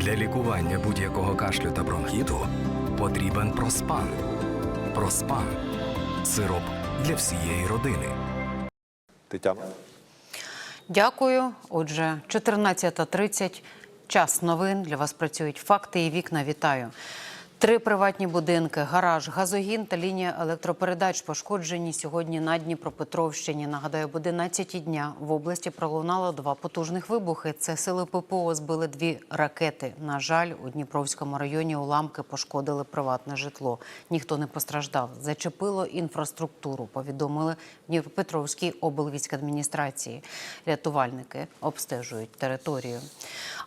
Для лікування будь-якого кашлю та бронхіту потрібен проспан. Проспан сироп для всієї родини. Тетяна. Дякую. Отже, 14.30. Час новин. Для вас працюють факти і вікна. Вітаю. Три приватні будинки, гараж, газогін та лінія електропередач пошкоджені сьогодні на Дніпропетровщині. Нагадаю, об 11 дня в області пролунало два потужних вибухи. Це сили ППО збили дві ракети. На жаль, у Дніпровському районі уламки пошкодили приватне житло. Ніхто не постраждав. Зачепило інфраструктуру. Повідомили в Дніпропетровській облвійськадміністрації. Рятувальники обстежують територію.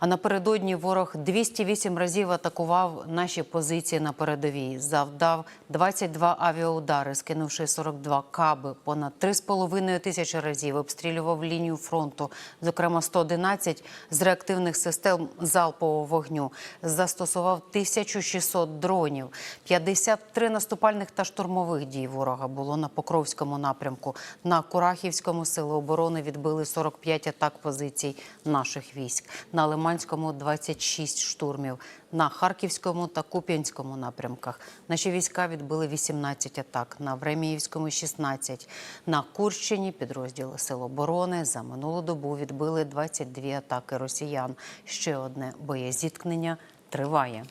А напередодні ворог 208 разів атакував наші позиції на передовій. Завдав 22 авіаудари, скинувши 42 каби. Понад 3,5 тисячі разів обстрілював лінію фронту. Зокрема, 111 з реактивних систем залпового вогню. Застосував 1600 дронів. 53 наступальних та штурмових дій ворога було на Покровському напрямку. На Курахівському сили оборони відбили 45 атак позицій наших військ. На Лиманському 26 штурмів. На Харківському та Куп'янському напрямках наші війська відбили 18 атак. На Времіївському 16. На Курщині підрозділи Сил оборони за минулу добу відбили 22 атаки росіян. Ще одне боєзіткнення триває.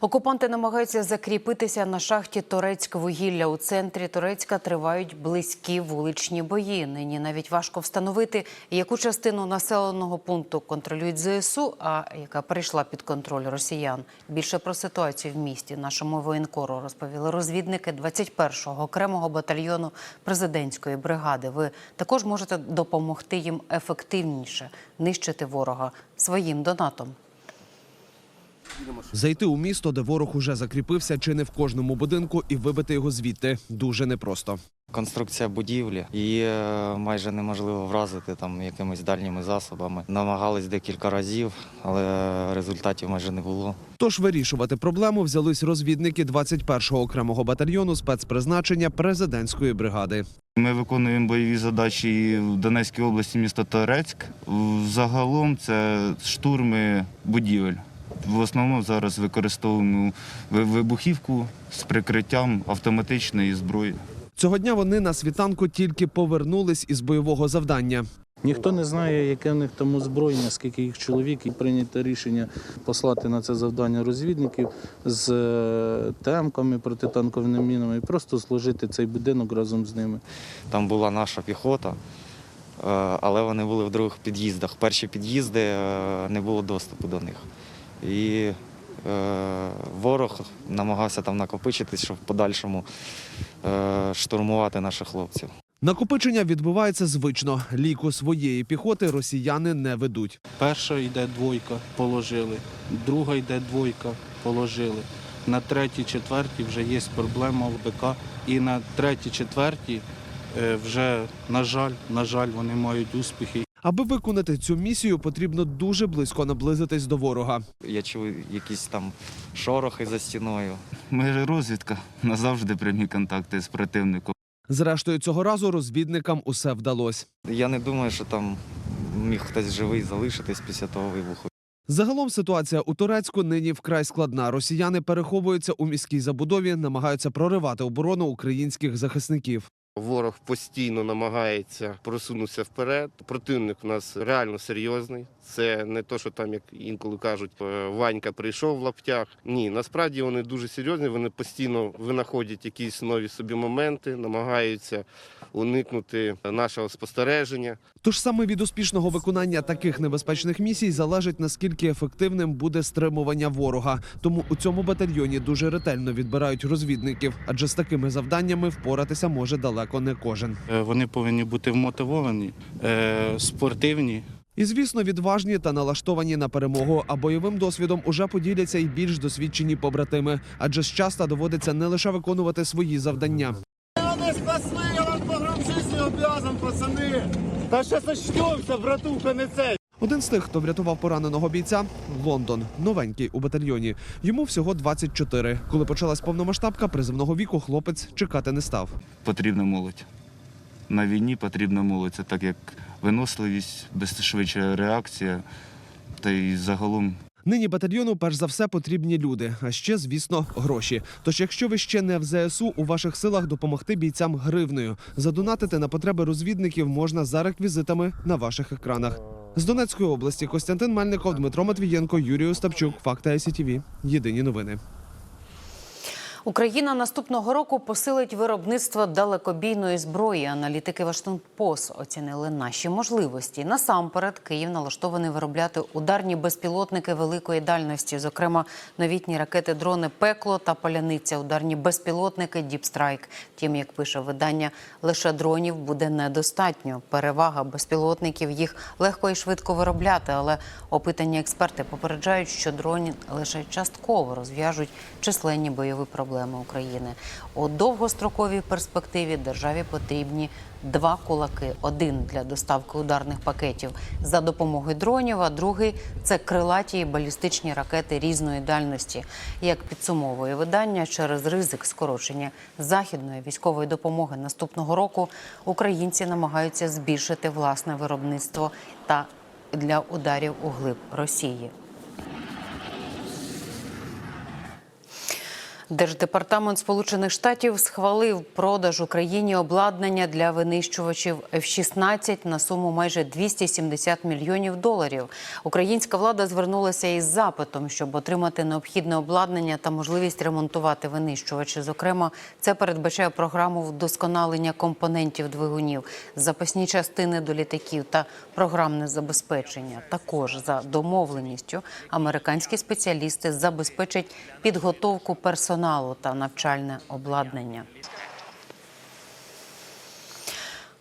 Окупанти намагаються закріпитися на шахті Торецьк-вугілля. У центрі Торецька тривають близькі вуличні бої. Нині навіть важко встановити, яку частину населеного пункту контролюють ЗСУ, а яка перейшла під контроль росіян. Більше про ситуацію в місті нашому воєнкору розповіли розвідники 21-го окремого батальйону президентської бригади. Ви також можете допомогти їм ефективніше нищити ворога своїм донатом. Зайти у місто, де ворог уже закріпився, чи не в кожному будинку, і вибити його звідти дуже непросто. Конструкція будівлі її е, майже неможливо вразити там якимись дальніми засобами. Намагались декілька разів, але результатів майже не було. Тож вирішувати проблему взялись розвідники 21-го окремого батальйону спецпризначення президентської бригади. Ми виконуємо бойові задачі в Донецькій області, місто Торецьк. Загалом це штурми будівель. В основному зараз використовуємо вибухівку з прикриттям автоматичної зброї. Цього дня вони на світанку тільки повернулись із бойового завдання. Ніхто не знає, яке в них там озброєння, скільки їх чоловік, і прийнято рішення послати на це завдання розвідників з е, темками, протитанковими мінами і просто зложити цей будинок разом з ними. Там була наша піхота, е, але вони були в других під'їздах. Перші під'їзди е, не було доступу до них. І е, ворог намагався там накопичитись, щоб в подальшому е, штурмувати наших хлопців. Накопичення відбувається звично. Ліку своєї піхоти росіяни не ведуть. Перша йде двойка, положили, друга йде двойка, положили. На третій, четвертій вже є проблема в БК. І на третій, четвертій е, вже, на жаль, на жаль, вони мають успіхи. Аби виконати цю місію, потрібно дуже близько наблизитись до ворога. Я чув якісь там шорохи за стіною. Ми розвідка назавжди прямі контакти з противником. Зрештою, цього разу розвідникам усе вдалося. Я не думаю, що там міг хтось живий залишитись після того вибуху. Загалом ситуація у Турецьку нині вкрай складна. Росіяни переховуються у міській забудові, намагаються проривати оборону українських захисників. Ворог постійно намагається просунутися вперед. Противник у нас реально серйозний. Це не то, що там, як інколи кажуть, е, Ванька прийшов в лаптях. Ні, насправді вони дуже серйозні. Вони постійно винаходять якісь нові собі моменти, намагаються уникнути нашого спостереження. Тож саме від успішного виконання таких небезпечних місій залежить наскільки ефективним буде стримування ворога. Тому у цьому батальйоні дуже ретельно відбирають розвідників, адже з такими завданнями впоратися може далеко не кожен. Е, Вони повинні бути вмотивовані, е, спортивні, І звісно, відважні та налаштовані на перемогу. А бойовим досвідом уже поділяться й більш досвідчені побратими, адже з часто доводиться не лише виконувати свої завдання. не спасли, я вам по громчисті обязан, пацани. Та ще сочтемся, братуха, не цей. Один з тих, хто врятував пораненого бійця Лондон, новенький у батальйоні. Йому всього 24. Коли почалась повномасштабка, призивного віку хлопець чекати не став. Потрібна молодь. На війні потрібна молодь. Це так як виносливість, швидша реакція. та й загалом Нині батальйону перш за все потрібні люди, а ще, звісно, гроші. Тож, якщо ви ще не в ЗСУ, у ваших силах допомогти бійцям гривнею. Задонатити на потреби розвідників можна за реквізитами на ваших екранах. З Донецької області Костянтин Мельников, Дмитро Матвієнко, Юрій Остапчук. Факта СІТВ. Єдині новини. Україна наступного року посилить виробництво далекобійної зброї. Аналітики Вашингтон-Пост оцінили наші можливості. Насамперед, Київ налаштований виробляти ударні безпілотники великої дальності, зокрема новітні ракети, дрони Пекло та Поляниця, ударні безпілотники Діпстрайк. Втім, як пише видання, лише дронів буде недостатньо. Перевага безпілотників їх легко і швидко виробляти, але опитані експерти попереджають, що дрони лише частково розв'яжуть численні бойові проблеми України. У довгостроковій перспективі державі потрібні два кулаки: один для доставки ударних пакетів за допомогою дронів, а другий це крилаті і балістичні ракети різної дальності. Як підсумовує видання, через ризик скорочення західної військової допомоги наступного року українці намагаються збільшити власне виробництво та для ударів у глиб Росії. Держдепартамент Сполучених Штатів схвалив продаж Україні обладнання для винищувачів F-16 на суму майже 270 мільйонів доларів. Українська влада звернулася із запитом, щоб отримати необхідне обладнання та можливість ремонтувати винищувачі. Зокрема, це передбачає програму вдосконалення компонентів двигунів, запасні частини до літаків та програмне забезпечення. Також за домовленістю американські спеціалісти забезпечать підготовку персоналу та навчальне обладнання.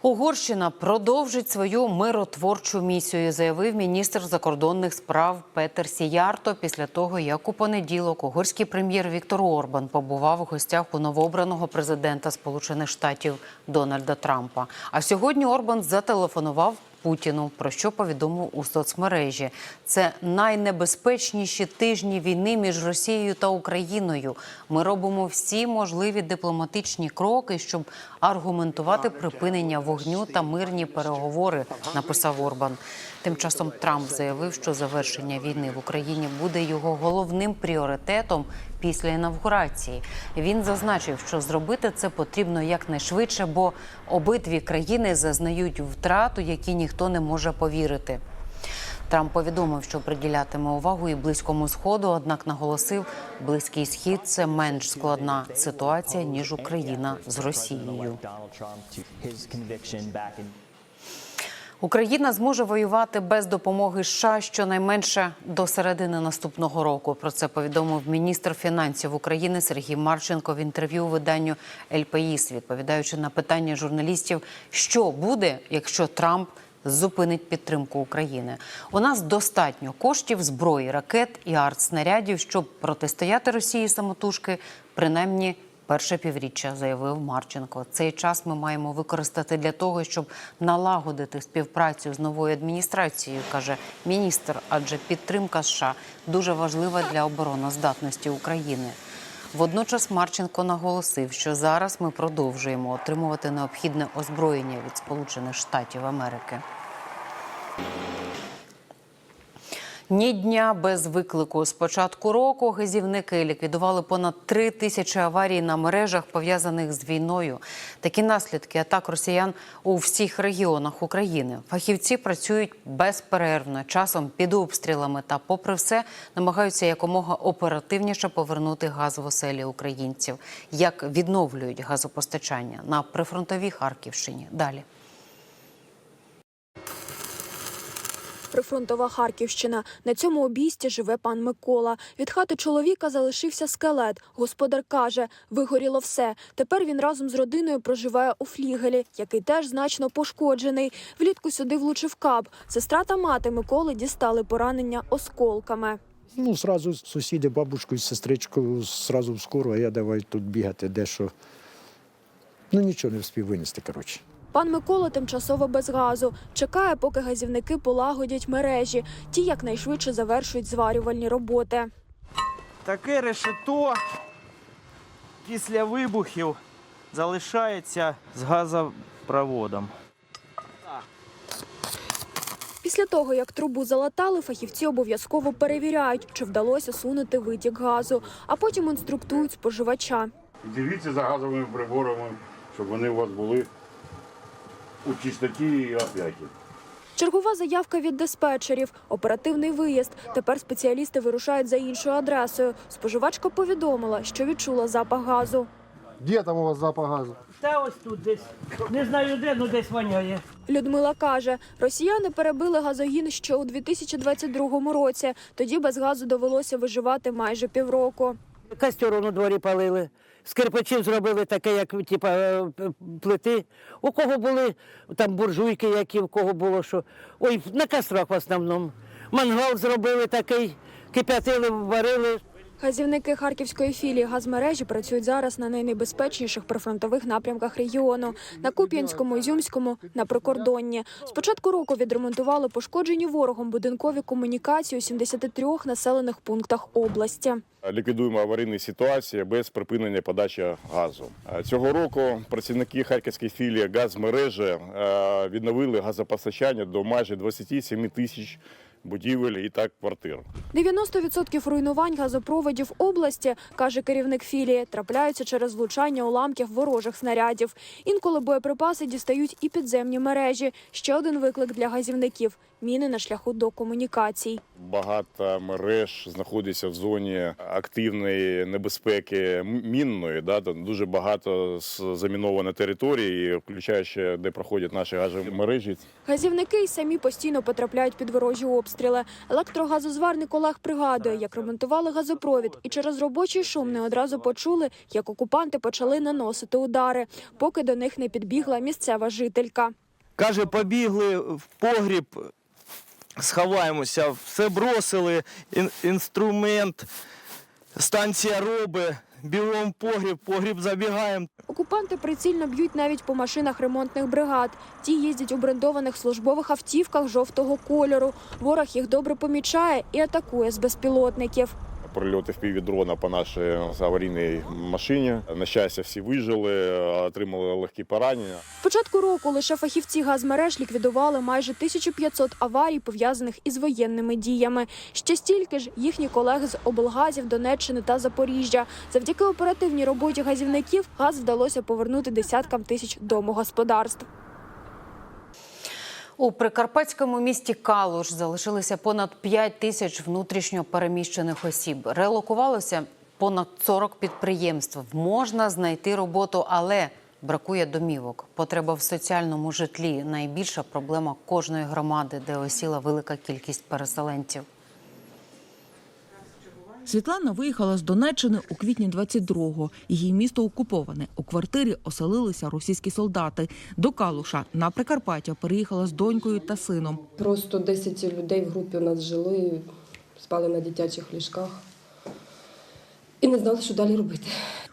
Угорщина продовжить свою миротворчу місію, заявив міністр закордонних справ Петер Сіярто після того, як у понеділок угорський прем'єр Віктор Орбан побував у гостях у новообраного президента Сполучених Штатів Дональда Трампа. А сьогодні Орбан зателефонував Путіну, про що повідомив у соцмережі. Це найнебезпечніші тижні війни між Росією та Україною. Ми робимо всі можливі дипломатичні кроки, щоб аргументувати припинення вогню та мирні переговори. Написав Орбан. Тим часом Трамп заявив, що завершення війни в Україні буде його головним пріоритетом після інавгурації. Він зазначив, що зробити це потрібно якнайшвидше, бо обидві країни зазнають втрату, які ніхто не може повірити. Трамп повідомив, що приділятиме увагу і близькому сходу, однак наголосив, близький схід це менш складна ситуація ніж Україна з Росією. Україна зможе воювати без допомоги США щонайменше до середини наступного року. Про це повідомив міністр фінансів України Сергій Марченко в інтерв'ю виданню «Ель-Паїс», відповідаючи на питання журналістів, що буде, якщо Трамп зупинить підтримку України. У нас достатньо коштів, зброї, ракет і артснарядів, щоб протистояти Росії самотужки, принаймні перше півріччя, заявив Марченко. Цей час ми маємо використати для того, щоб налагодити співпрацю з новою адміністрацією, каже міністр. Адже підтримка США дуже важлива для обороноздатності України. Водночас Марченко наголосив, що зараз ми продовжуємо отримувати необхідне озброєння від Сполучених Штатів Америки. Ні дня без виклику. З початку року газівники ліквідували понад три тисячі аварій на мережах, пов'язаних з війною. Такі наслідки атак росіян у всіх регіонах України. Фахівці працюють безперервно, часом під обстрілами та, попри все, намагаються якомога оперативніше повернути газ в оселі українців. Як відновлюють газопостачання на прифронтовій Харківщині? Далі. Прифронтова Харківщина. На цьому обійсті живе пан Микола. Від хати чоловіка залишився скелет. Господар каже, вигоріло все. Тепер він разом з родиною проживає у флігелі, який теж значно пошкоджений. Влітку сюди влучив каб. Сестра та мати Миколи дістали поранення осколками. Ну, сразу сусіди, бабушку з сестричкою, сразу в скору, а я давай тут бігати дещо. Ну, нічого не встиг винести, коротше. Пан Микола тимчасово без газу. Чекає, поки газівники полагодять мережі. Ті якнайшвидше завершують зварювальні роботи. Таке решето після вибухів залишається з газопроводом. Після того, як трубу залатали, фахівці обов'язково перевіряють, чи вдалося сунути витік газу, а потім інструктують споживача. Дивіться за газовими приборами, щоб вони у вас були у чистоті і оп'яті. Чергова заявка від диспетчерів, оперативний виїзд. Тепер спеціалісти вирушають за іншою адресою. Споживачка повідомила, що відчула запах газу. Де там у вас запах газу? Та ось тут десь. Не знаю де, ну десь воняє. Людмила каже, росіяни перебили газогін ще у 2022 році. Тоді без газу довелося виживати майже півроку. Костер на дворі палили. З кирпичів зробили таке, як типа е, плити. У кого були там буржуйки, які в кого було що. Ой, на кострах в основному. Мангал зробили такий, кип'ятили, варили. Газівники харківської філії газмережі працюють зараз на найнебезпечніших прифронтових напрямках регіону на Куп'янському, Ізюмському, на прикордонні. З початку року відремонтували пошкоджені ворогом будинкові комунікації у 73 населених пунктах області. Ліквідуємо аварійні ситуації без припинення подачі газу. Цього року працівники харківської філії газмережі е, відновили газопостачання до майже 27 тисяч будівель і так квартир. 90% руйнувань газопроводів області, каже керівник філії, трапляються через влучання уламків ворожих снарядів. Інколи боєприпаси дістають і підземні мережі. Ще один виклик для газівників міни на шляху до комунікацій. Багато мереж знаходиться в зоні активної небезпеки мінної. Да, там дуже багато заміновано території, включаючи де проходять наші газові мережі. Газівники й самі постійно потрапляють під ворожі обстріли. Електрогазозварник Олег пригадує, як ремонтували газопровід, і через робочий шум не одразу почули, як окупанти почали наносити удари, поки до них не підбігла місцева жителька. Каже, побігли в погріб, сховаємося, все бросили, ін- інструмент, станція роби, Білом погріб, погріб забігаємо. Окупанти прицільно б'ють навіть по машинах ремонтних бригад. Ті їздять у брендованих службових автівках жовтого кольору. Ворог їх добре помічає і атакує з безпілотників. Прильоти в дрона по нашій аварійній машині. На щастя, всі вижили, отримали легкі поранення. З початку року лише фахівці газмереж ліквідували майже 1500 аварій, пов'язаних із воєнними діями. Ще стільки ж їхні колеги з облгазів Донеччини та Запоріжжя. Завдяки оперативній роботі газівників газ вдалося повернути десяткам тисяч домогосподарств. У прикарпатському місті Калуш залишилися понад 5 тисяч внутрішньо переміщених осіб. Релокувалося понад 40 підприємств. Можна знайти роботу, але бракує домівок. Потреба в соціальному житлі найбільша проблема кожної громади, де осіла велика кількість переселенців. Світлана виїхала з Донеччини у квітні 22-го. Її місто окуповане. У квартирі оселилися російські солдати. До Калуша на Прикарпаття переїхала з донькою та сином. Просто 10 людей в групі у нас жили, спали на дитячих ліжках і не знали, що далі робити.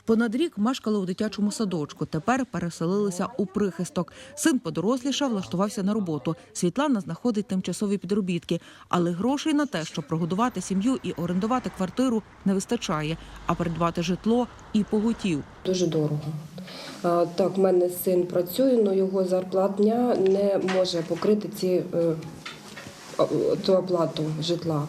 Понад рік мешкали у дитячому садочку. Тепер переселилися у прихисток. Син подорослішав, влаштувався на роботу. Світлана знаходить тимчасові підробітки, але грошей на те, щоб прогодувати сім'ю і орендувати квартиру, не вистачає. А придбати житло і поготів. Дуже дорого. Так, в мене син працює, але його зарплатня не може покрити ці, е, ту оплату житла.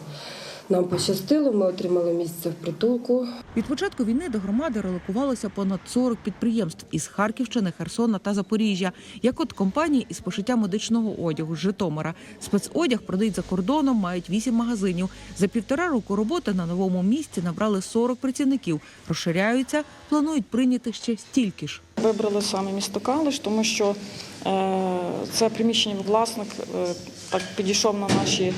Нам пощастило, ми отримали місце в притулку. Від початку війни до громади релокувалося понад 40 підприємств із Харківщини, Херсона та Запоріжжя. Як от компанії із пошиття медичного одягу з Житомира. Спецодяг продають за кордоном, мають 8 магазинів. За півтора року роботи на новому місці набрали 40 працівників. Розширяються, планують прийняти ще стільки ж. Вибрали саме місто Калиш, тому що е, це приміщення власник е, так підійшов на наші,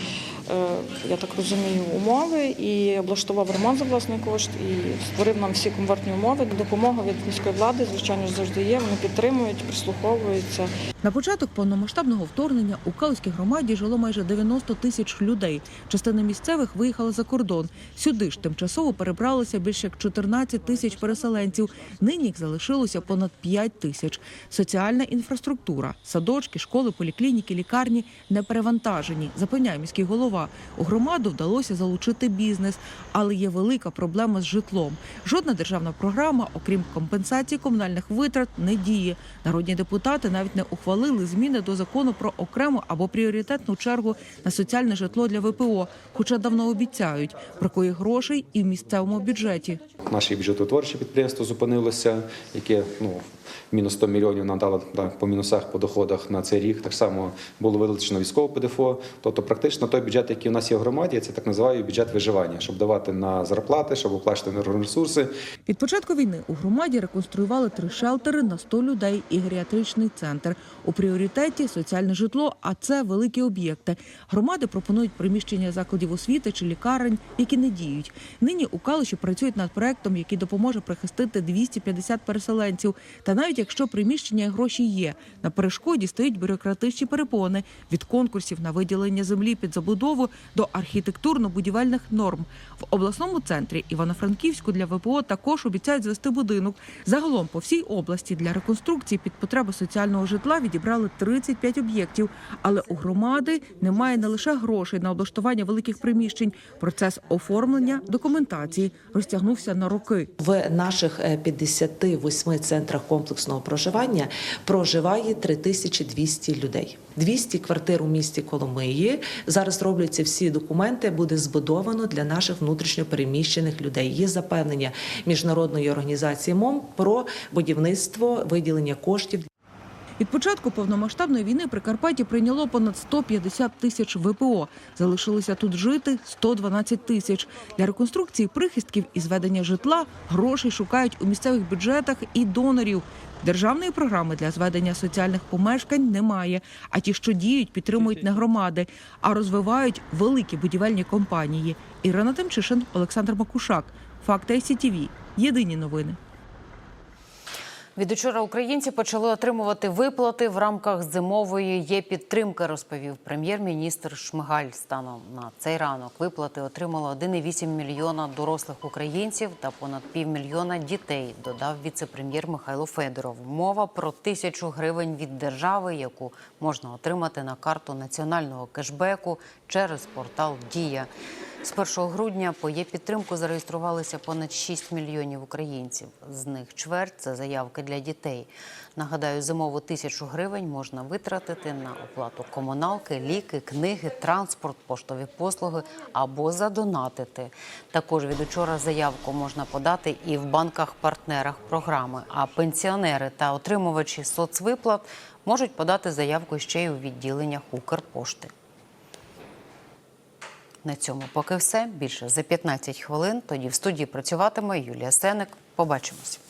я так розумію, умови і облаштував ремонт за власний кошт і створив нам всі комфортні умови. Допомога від міської влади, звичайно, завжди є. Вони підтримують, прислуховуються. На початок повномасштабного вторгнення у Калузькій громаді жило майже 90 тисяч людей. Частина місцевих виїхала за кордон. Сюди ж тимчасово перебралося більше як 14 тисяч переселенців. Нині їх залишилося понад 5 тисяч. Соціальна інфраструктура, садочки, школи, поліклініки, лікарні не перевантажені, запевняє міський голова. Слова. У громаду вдалося залучити бізнес, але є велика проблема з житлом. Жодна державна програма, окрім компенсації комунальних витрат, не діє. Народні депутати навіть не ухвалили зміни до закону про окрему або пріоритетну чергу на соціальне житло для ВПО, хоча давно обіцяють, бракує грошей і в місцевому бюджеті. Наше бюджетотворче підприємство зупинилося, яке ну мінус 100 мільйонів надало да, по мінусах по доходах на цей рік. Так само було вилучено військове ПДФО. Тобто, практично той бюджет, який у нас є в громаді, це так називаю бюджет виживання, щоб давати на зарплати, щоб оплачувати на ресурси. Від початку війни у громаді реконструювали три шелтери на 100 людей і геріатричний центр. У пріоритеті соціальне житло, а це великі об'єкти. Громади пропонують приміщення закладів освіти чи лікарень, які не діють. Нині у Калуші працюють над проектом, який допоможе прихистити 250 переселенців. Та навіть якщо приміщення і гроші є, на перешкоді стоять бюрократичні перепони від конкурсів на виділення землі під забудову до архітектурно-будівельних норм. В обласному центрі Івано-Франківську для ВПО також обіцяють звести будинок. Загалом по всій області для реконструкції під потреби соціального житла відібрали 35 об'єктів. Але у громади немає не лише грошей на облаштування великих приміщень. Процес оформлення документації розтягнувся на роки. В наших е, 58 центрах комплексного проживання проживає 3200 людей. 200 квартир у місті Коломиї. Зараз робляться всі документи, буде збудовано для наших внутрішньопереміщених людей. Є запевнення міжнародної організації МОМ про будівництво виділення коштів Від початку повномасштабної війни Прикарпаття прийняло понад 150 тисяч ВПО. Залишилося тут жити 112 тисяч. Для реконструкції прихистків і зведення житла грошей шукають у місцевих бюджетах і донорів. Державної програми для зведення соціальних помешкань немає. А ті, що діють, підтримують не громади, а розвивають великі будівельні компанії. Ірина Тимчишин, Олександр Макушак. Факти СІТІВІ. Єдині новини. Від учора українці почали отримувати виплати в рамках зимової є підтримки, розповів прем'єр-міністр Шмигаль. Станом на цей ранок виплати отримало 1,8 мільйона дорослих українців та понад півмільйона дітей. Додав віце-прем'єр Михайло Федоров. Мова про тисячу гривень від держави, яку можна отримати на карту національного кешбеку через портал Дія. З 1 грудня по є-підтримку зареєструвалися понад 6 мільйонів українців. З них чверть це заявки для дітей. Нагадаю, зимову тисячу гривень можна витратити на оплату комуналки, ліки, книги, транспорт, поштові послуги або задонатити. Також від учора заявку можна подати і в банках-партнерах програми. А пенсіонери та отримувачі соцвиплат можуть подати заявку ще й у відділеннях Укрпошти. На цьому поки все. Більше за 15 хвилин. Тоді в студії працюватиме Юлія Сеник. Побачимось.